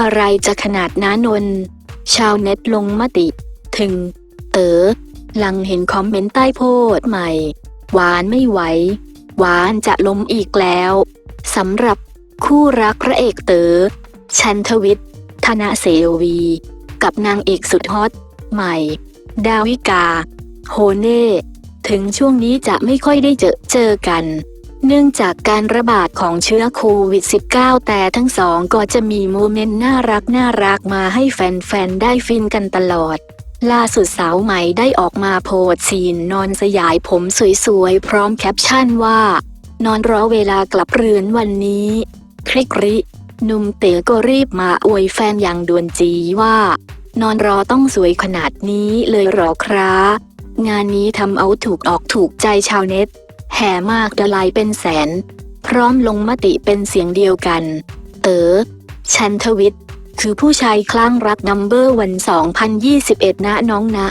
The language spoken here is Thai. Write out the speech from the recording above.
อะไรจะขนาดนั้นนน ชาวเน็ตลงมติ ถึง เต๋อหลังเห็นคอมเมนต์ใต้โพสใหม่ หวานไม่ไหว หวานจะล้มอีกแล้วสำหรับคู่รักพระเอกเต๋อชันทวิทย์ธนาเสวี กับนางเอกสุดฮอต ใหม่ ดาวิกา โฮเน่ ถึงช่วงนี้จะไม่ค่อยได้เจอเจอกัน เนื่องจากการระบาดของเชื้อโควิด -19 แต่ทั้งสองก็จะมีโมเมนต์น่ารักน่ารักมาให้แฟนๆ ได้ฟินกันตลอด ล่าสุดสาวใหม่ได้ออกมาโพสซีนนอนสยายผมสวยๆ พร้อมแคปชั่นว่า นอนรอเวลากลับเรือนวันนี้คลิกริหนุ่มเต๋อก็รีบมาอวยแฟนอย่างด่วนจีว่า นอนรอต้องสวยขนาดนี้เลยหรอครับงานนี้ทำเอาถูกออกถูกใจชาวเน็ต แห่มากดลายเป็นแสน พร้อมลงมติเป็นเสียงเดียวกัน เต๋อชันทวิทย์ คือผู้ชายคลั่งรักนัมเบอร์วัน 2021 นะน้องนะ